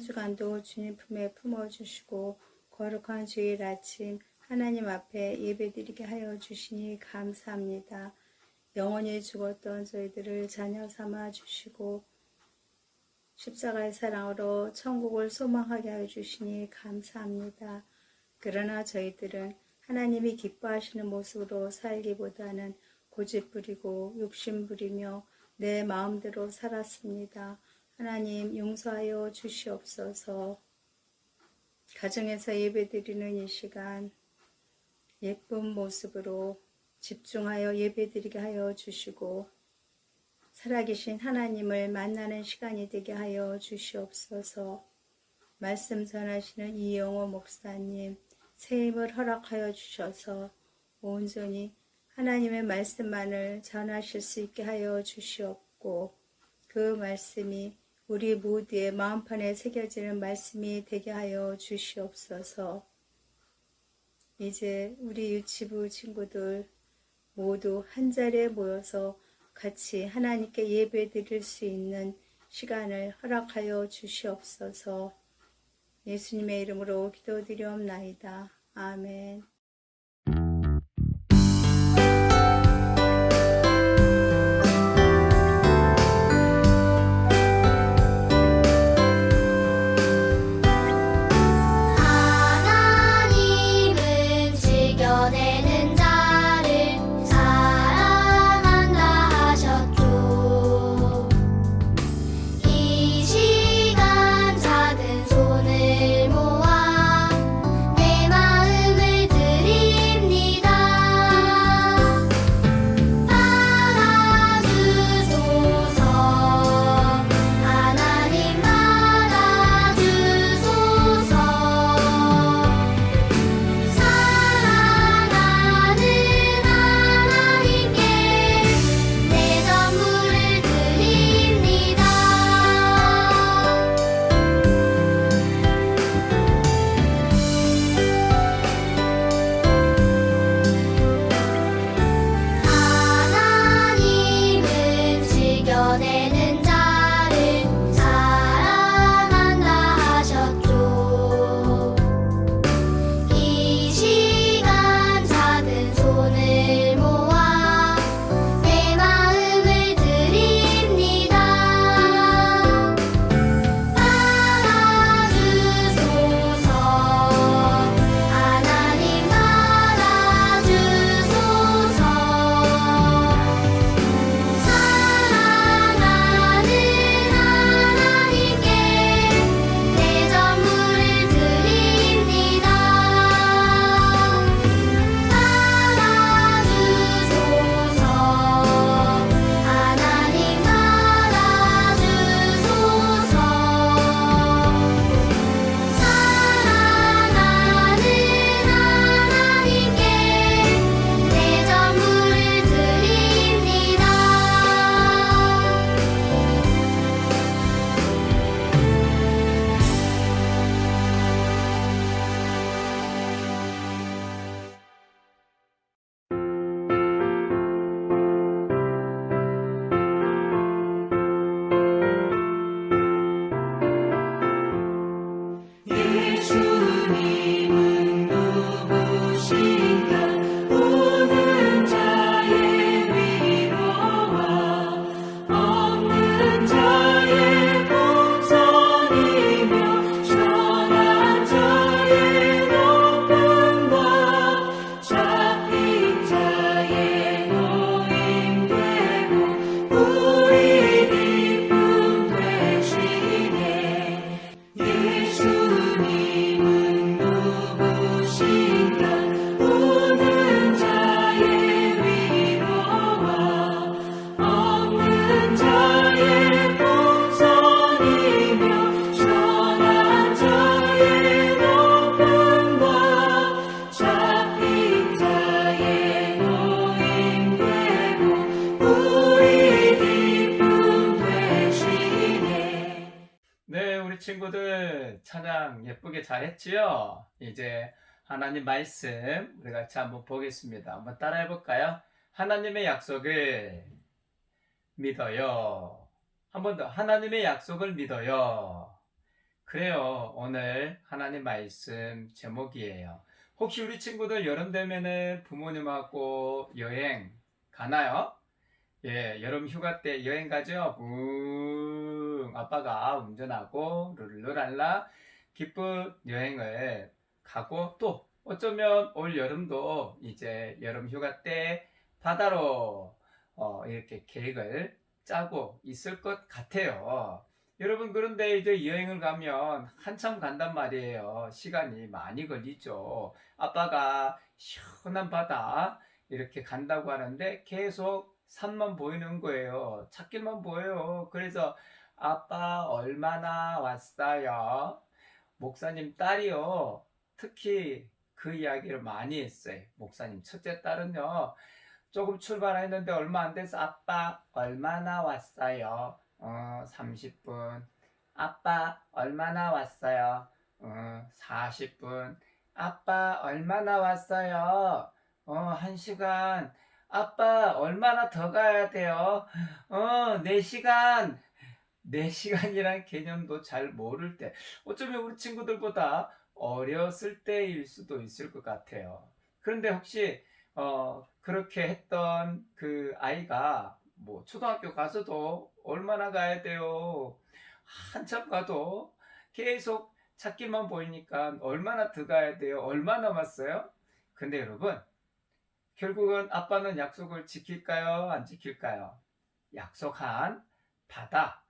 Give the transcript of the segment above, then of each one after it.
시간도 주님 품에 품어주시고 거룩한 주일 아침 하나님 앞에 예배드리게 하여 주시니 감사합니다. 영원히 죽었던 저희들을 자녀 삼아 주시고 십자가의 사랑으로 천국을 소망하게 하여 주시니 감사합니다. 그러나 저희들은 하나님이 기뻐하시는 모습으로 살기보다는 고집 부리고 욕심 부리며 내 마음대로 살았습니다. 하나님 용서하여 주시옵소서. 가정에서 예배드리는 이 시간 예쁜 모습으로 집중하여 예배드리게 하여 주시고 살아계신 하나님을 만나는 시간이 되게 하여 주시옵소서. 말씀 전하시는 이영호 목사님 새 힘을 허락하여 주셔서 온전히 하나님의 말씀만을 전하실 수 있게 하여 주시옵고 그 말씀이 우리 모두의 마음판에 새겨지는 말씀이 되게 하여 주시옵소서. 이제 우리 유치부 친구들 모두 한 자리에 모여서 같이 하나님께 예배 드릴 수 있는 시간을 허락하여 주시옵소서. 예수님의 이름으로 기도드리옵나이다. 아멘. 잘했지요? 이제 하나님 말씀 우리 같이 한번 보겠습니다. 한번 따라해 볼까요? 하나님의 약속을 믿어요. 한 번 더. 하나님의 약속을 믿어요. 그래요. 오늘 하나님 말씀 제목이에요. 혹시 우리 친구들 여름 되면은 부모님하고 여행 가나요? 예, 여름 휴가 때 여행 가죠? 붕! 아빠가 운전하고 룰루랄라 기쁜 여행을 가고 또 어쩌면 올 여름도 이제 여름 휴가 때 바다로 어, 이렇게 계획을 짜고 있을 것 같아요. 여러분, 그런데 이제 여행을 가면 한참 간단 말이에요. 시간이 많이 걸리죠. 아빠가 시원한 바다 이렇게 간다고 하는데 계속 산만 보이는 거예요. 찾길만 보여요. 그래서 아빠 얼마나 왔어요? 목사님 딸이요. 특히 그 이야기를 많이 했어요. 목사님 첫째 딸은요. 조금 출발했는데 얼마 안 돼서 아빠 얼마나 왔어요? 어, 30분. 아빠 얼마나 왔어요? 어, 40분. 아빠 얼마나 왔어요? 어, 1시간. 아빠 얼마나 더 가야 돼요? 어, 4시간. 4시간이란 개념도 잘 모를 때. 어쩌면 우리 친구들보다 어렸을 때일 수도 있을 것 같아요. 그런데 혹시 어, 그렇게 했던 그 아이가 뭐 초등학교 가서도 얼마나 가야 돼요? 한참 가도 계속 찾기만 보이니까 얼마나 더 가야 돼요? 얼마 남았어요? 근데 여러분, 결국은 아빠는 약속을 지킬까요? 안 지킬까요? 약속한 바다.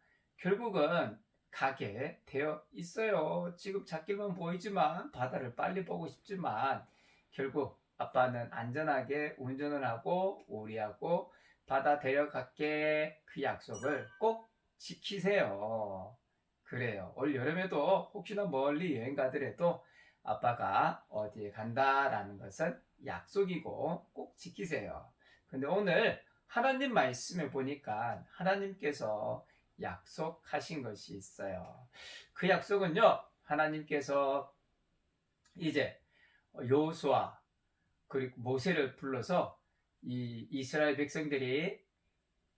결국은 가게 되어 있어요. 지금 찾기만 보이지만 바다를 빨리 보고 싶지만 결국 아빠는 안전하게 운전을 하고 우리하고 바다 데려갈게 그 약속을 꼭 지키세요. 그래요. 올 여름에도 혹시나 멀리 여행 가더라도 아빠가 어디에 간다라는 것은 약속이고 꼭 지키세요. 근데 오늘 하나님 말씀에 보니까 하나님께서 약속하신 것이 있어요. 그 약속은요, 하나님께서 이제 요수아 그리고 모세를 불러서 이 이스라엘 백성들이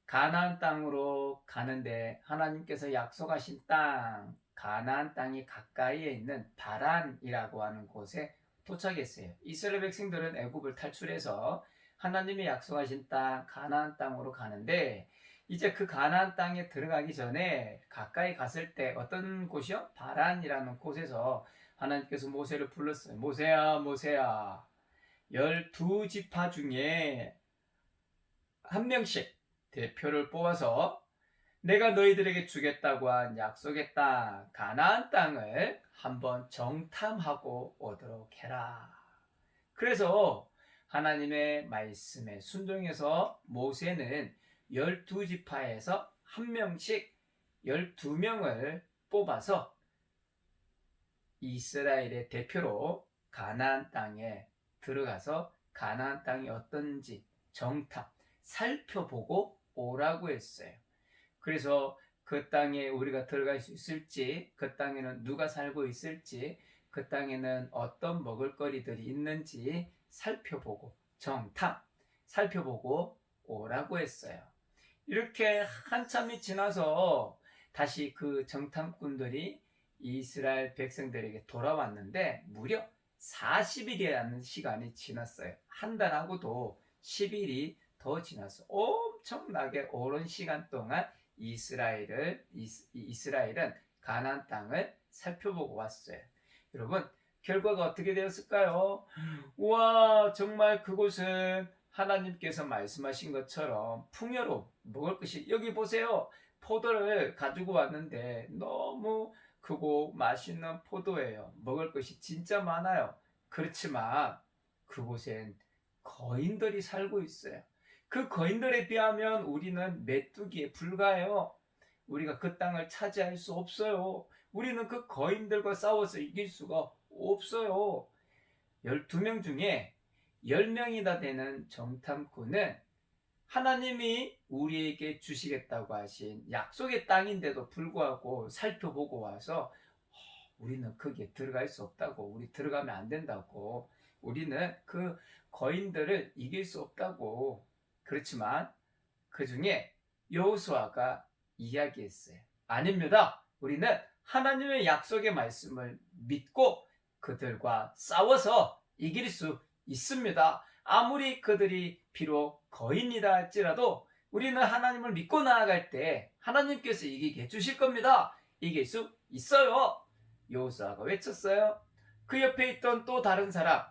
가나안 땅으로 가는데 하나님께서 약속하신 땅 가나안 땅이 가까이에 있는 바란이라고 하는 곳에 도착했어요. 이스라엘 백성들은 애굽을 탈출해서 하나님이 약속하신 땅 가나안 땅으로 가는데 이제 그 가나안 땅에 들어가기 전에 가까이 갔을 때 어떤 곳이요? 바란이라는 곳에서 하나님께서 모세를 불렀어요. 모세야, 모세야. 열두 지파 중에 한 명씩 대표를 뽑아서 내가 너희들에게 주겠다고 한 약속의 땅, 가나안 땅을 한번 정탐하고 오도록 해라. 그래서 하나님의 말씀에 순종해서 모세는 열두 지파에서 한 명씩 열두 명을 뽑아서 이스라엘의 대표로 가나안 땅에 들어가서 가나안 땅이 어떤지 정탐 살펴보고 오라고 했어요. 그래서 그 땅에 우리가 들어갈 수 있을지, 그 땅에는 누가 살고 있을지, 그 땅에는 어떤 먹을거리들이 있는지 살펴보고 정탐 살펴보고 오라고 했어요. 이렇게 한참이 지나서 다시 그 정탐꾼들이 이스라엘 백성들에게 돌아왔는데 무려 40일이라는 시간이 지났어요. 한 달하고도 10일이 더 지났어. 엄청나게 오랜 시간 동안 이스라엘을 이스, 이스라엘은 가나안 땅을 살펴보고 왔어요. 여러분 결과가 어떻게 되었을까요? 와 정말 그곳은 하나님께서 말씀하신 것처럼 풍요로 먹을 것이 여기 보세요. 포도를 가지고 왔는데 너무 크고 맛있는 포도예요. 먹을 것이 진짜 많아요. 그렇지만 그곳엔 거인들이 살고 있어요. 그 거인들에 비하면 우리는 메뚜기에 불과해요. 우리가 그 땅을 차지할 수 없어요. 우리는 그 거인들과 싸워서 이길 수가 없어요. 12명 중에 10명이나 되는 정탐꾼은 하나님이 우리에게 주시겠다고 하신 약속의 땅인데도 불구하고 살펴보고 와서 어, 우리는 거기에 들어갈 수 없다고, 우리 들어가면 안 된다고, 우리는 그 거인들을 이길 수 없다고. 그렇지만 그 중에 여호수아가 이야기했어요. 아닙니다. 우리는 하나님의 약속의 말씀을 믿고 그들과 싸워서 이길 수 있습니다. 아무리 그들이 비록 거인이라 할지라도 우리는 하나님을 믿고 나아갈 때 하나님께서 이기게 해주실 겁니다. 이길 수 있어요. 여호수아가 외쳤어요. 그 옆에 있던 또 다른 사람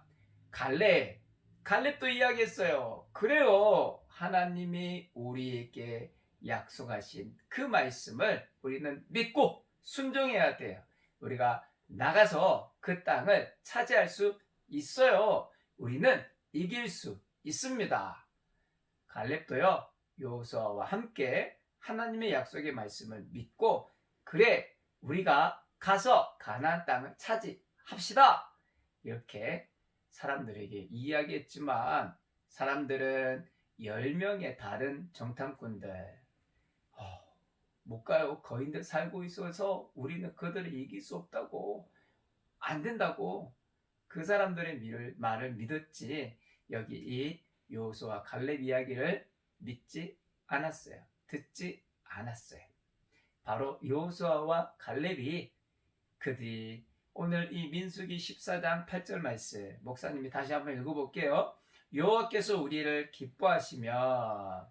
갈렙 갈렙도 이야기했어요. 그래요. 하나님이 우리에게 약속하신 그 말씀을 우리는 믿고 순종해야 돼요. 우리가 나가서 그 땅을 차지할 수 있어요. 우리는 이길 수 있습니다. 갈렙도요. 여호수아와 함께 하나님의 약속의 말씀을 믿고 그래 우리가 가서 가나안 땅을 차지합시다. 이렇게 사람들에게 이야기했지만 사람들은 10명의 다른 정탐꾼들 어, 못 가요. 거인들 살고 있어서 우리는 그들을 이길 수 없다고 안 된다고 그 사람들의 말을 믿었지 여기 이 요호수아 갈렙 이야기를 믿지 않았어요. 듣지 않았어요. 바로 요호수아와 갈렙이 그들이 오늘 이 민수기 14장 8절 말씀 목사님이 다시 한번 읽어볼게요. 여호와께서 우리를 기뻐하시면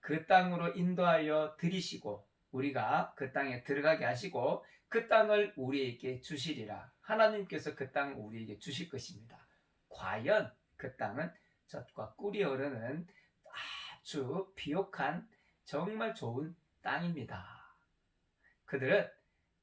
그 땅으로 인도하여 들이시고 우리가 그 땅에 들어가게 하시고 그 땅을 우리에게 주시리라. 하나님께서 그 땅을 우리에게 주실 것입니다. 과연 그 땅은 젖과 꿀이 흐르는 아주 비옥한 정말 좋은 땅입니다. 그들은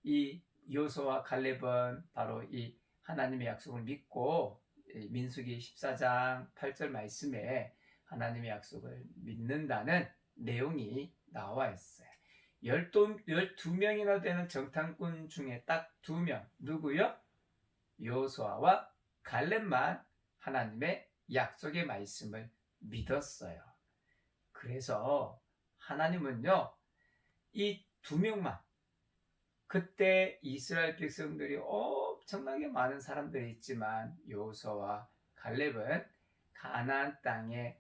이 요소와 갈렙은 바로 이 하나님의 약속을 믿고 이 민수기 14장 8절 말씀에 하나님의 약속을 믿는다는 내용이 나와 있어요. 12, 12명이나 되는 정탐꾼 중에 딱두 명. 누구요? 요소아와 갈렙만 하나님의 약속의 말씀을 믿었어요. 그래서 하나님은요, 이 두 명만 그때 이스라엘 백성들이 엄청나게 많은 사람들이 있지만 요호수아와 갈렙은 가나안 땅에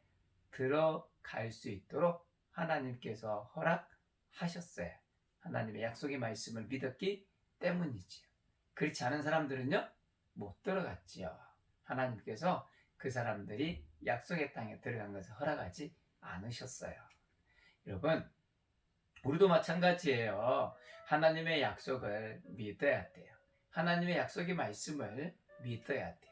들어갈 수 있도록 하나님께서 허락하셨어요. 하나님의 약속의 말씀을 믿었기 때문이지요. 그렇지 않은 사람들은요 못 들어갔지요. 하나님께서 그 사람들이 약속의 땅에 들어간 것을 허락하지 않으셨어요. 여러분 우리도 마찬가지예요. 하나님의 약속을 믿어야 돼요. 하나님의 약속의 말씀을 믿어야 돼요.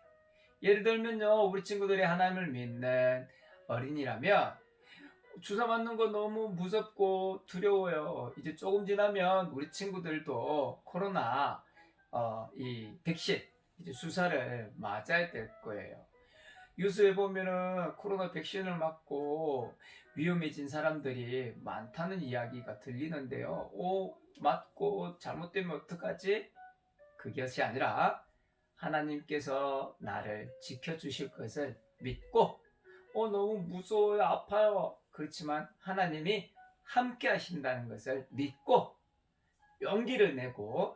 예를 들면요, 우리 친구들이 하나님을 믿는 어린이라면 주사 맞는 거 너무 무섭고 두려워요. 이제 조금 지나면 우리 친구들도 코로나 어, 이 백신 이제 주사를 맞아야 될 거예요. 뉴스에 보면은 코로나 백신을 맞고 위험해진 사람들이 많다는 이야기가 들리는데요. 오, 맞고 잘못되면 어떡하지? 그것이 아니라 하나님께서 나를 지켜주실 것을 믿고, 어, 너무 무서워요, 아파요. 그렇지만 하나님이 함께 하신다는 것을 믿고 용기를 내고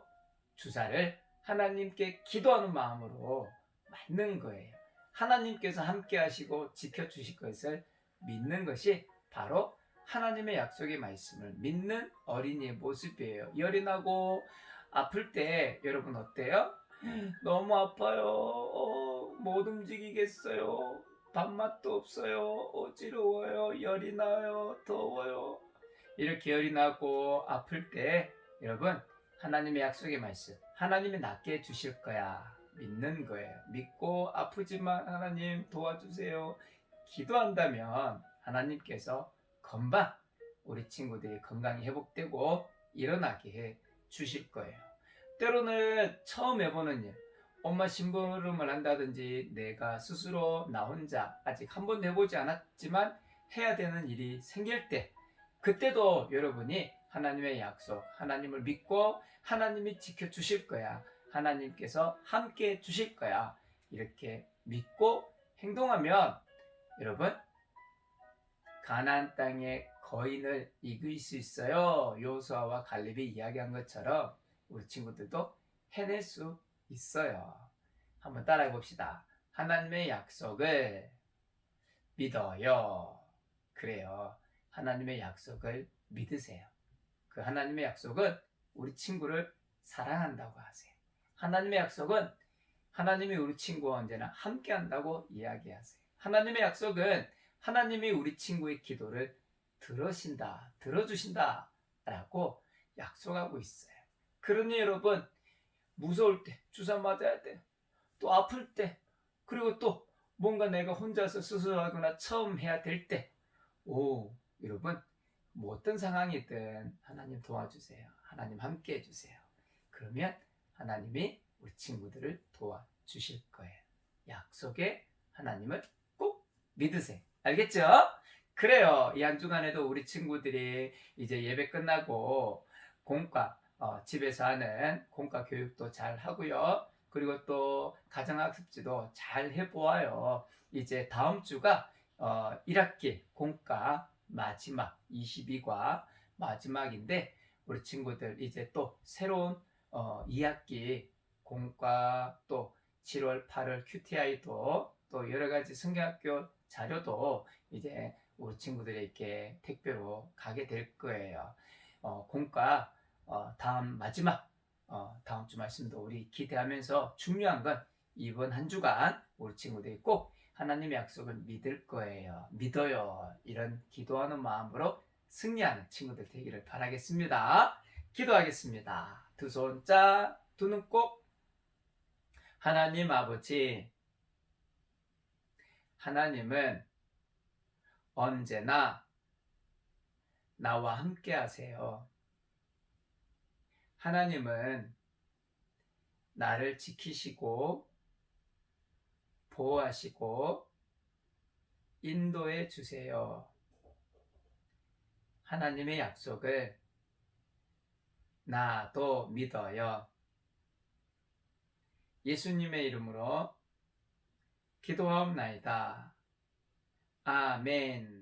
주사를 하나님께 기도하는 마음으로 맞는 거예요. 하나님께서 함께 하시고 지켜주실 것을 믿는 것이 바로 하나님의 약속의 말씀을 믿는 어린이의 모습이에요. 열이 나고 아플 때 여러분 어때요? 너무 아파요. 어, 못 움직이겠어요. 밥맛도 없어요. 어지러워요. 열이 나요. 더워요. 이렇게 열이 나고 아플 때 여러분 하나님의 약속의 말씀 하나님이 낫게 해주실 거야. 믿는 거예요. 믿고 아프지만 하나님 도와주세요. 기도한다면 하나님께서 금방 우리 친구들이 건강이 회복되고 일어나게 해 주실 거예요. 때로는 처음 해보는 일, 엄마 심부름을 한다든지 내가 스스로 나 혼자 아직 한 번도 해보지 않았지만 해야 되는 일이 생길 때 그때도 여러분이 하나님의 약속, 하나님을 믿고 하나님이 지켜주실 거야. 하나님께서 함께 해 주실 거야. 이렇게 믿고 행동하면 여러분 가나안 땅의 거인을 이길 수 있어요. 요수아와 갈렙이 이야기한 것처럼 우리 친구들도 해낼 수 있어요. 한번 따라해 봅시다. 하나님의 약속을 믿어요. 그래요. 하나님의 약속을 믿으세요. 그 하나님의 약속은 우리 친구를 사랑한다고 하세요. 하나님의 약속은 하나님이 우리 친구와 언제나 함께 한다고 이야기하세요. 하나님의 약속은 하나님이 우리 친구의 기도를 들으신다, 들어주신다 라고 약속하고 있어요. 그러니 여러분, 무서울 때, 주사 맞아야 돼. 또 아플 때, 그리고 또 뭔가 내가 혼자서 스스로하거나 처음 해야 될 때, 오, 여러분, 뭐 어떤 상황이든 하나님 도와주세요. 하나님 함께 해주세요. 그러면 하나님이 우리 친구들을 도와주실 거예요. 약속에 하나님을 꼭 믿으세요. 알겠죠? 그래요. 이 한 주간에도 우리 친구들이 이제 예배 끝나고 공과 어, 집에서 하는 공과 교육도 잘 하고요. 그리고 또 가정학습지도 잘 해보아요. 이제 다음 주가 어, 1학기 공과 마지막 22과 마지막인데 우리 친구들 이제 또 새로운 어, 2학기 공과 또 7월 8월 QTI도 또 여러 가지 성경학교 자료도 이제 우리 친구들에게 택배로 가게 될 거예요. 어, 공과 어, 다음 마지막 어, 다음 주 말씀도 우리 기대하면서 중요한 건 이번 한 주간 우리 친구들이 꼭 하나님의 약속을 믿을 거예요. 믿어요. 이런 기도하는 마음으로 승리하는 친구들 되기를 바라겠습니다. 기도하겠습니다. 두 손자, 두눈 꼭. 하나님 아버지, 하나님은 언제나 나와 함께 하세요. 하나님은 나를 지키시고 보호하시고 인도해 주세요. 하나님의 약속을 나도 믿어요. 예수님의 이름으로 기도하옵나이다. 아멘.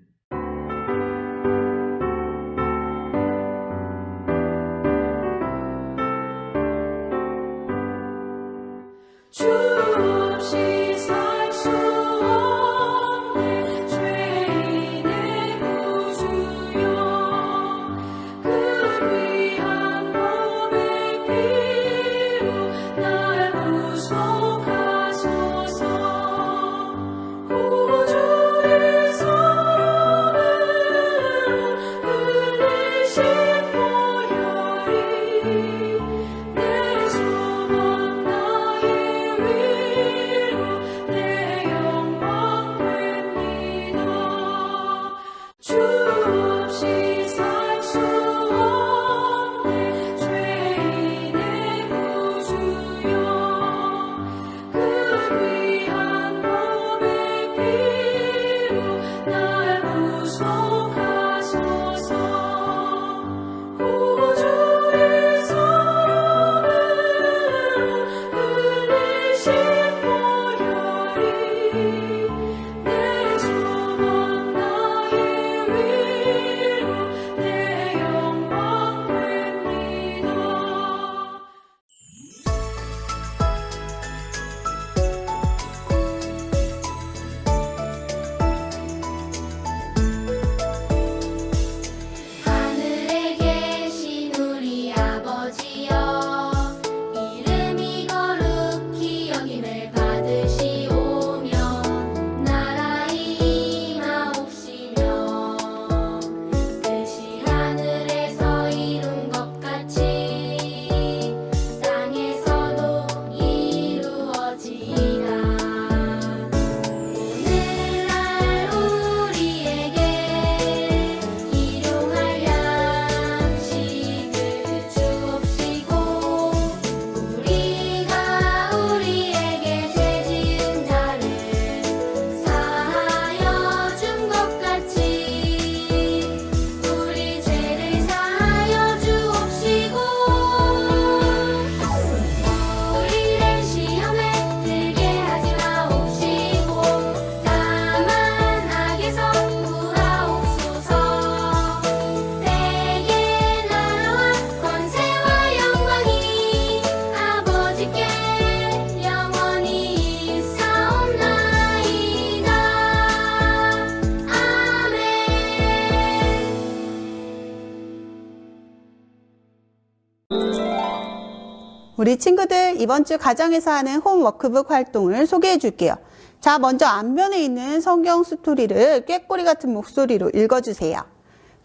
우리 친구들 이번 주 가정에서 하는 홈워크북 활동을 소개해 줄게요. 자, 먼저 앞면에 있는 성경 스토리를 꾀꼬리 같은 목소리로 읽어주세요.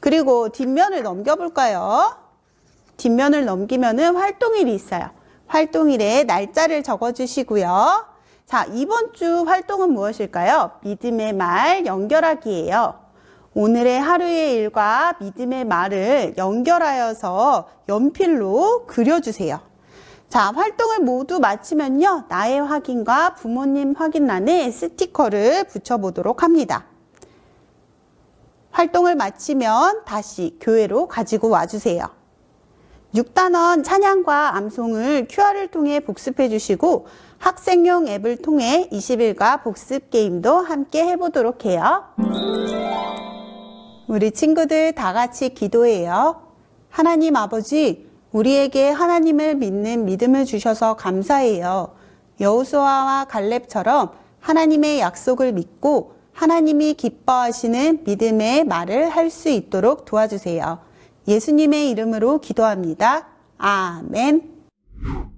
그리고 뒷면을 넘겨볼까요? 뒷면을 넘기면은 활동일이 있어요. 활동일에 날짜를 적어주시고요. 자, 이번 주 활동은 무엇일까요? 믿음의 말 연결하기예요. 오늘의 하루의 일과 믿음의 말을 연결하여서 연필로 그려주세요. 자, 활동을 모두 마치면요. 나의 확인과 부모님 확인란에 스티커를 붙여보도록 합니다. 활동을 마치면 다시 교회로 가지고 와주세요. 6단원 찬양과 암송을 QR을 통해 복습해 주시고 학생용 앱을 통해 20일과 복습 게임도 함께 해보도록 해요. 우리 친구들 다 같이 기도해요. 하나님 아버지, 우리에게 하나님을 믿는 믿음을 주셔서 감사해요. 여호수아와 갈렙처럼 하나님의 약속을 믿고 하나님이 기뻐하시는 믿음의 말을 할 수 있도록 도와주세요. 예수님의 이름으로 기도합니다. 아멘.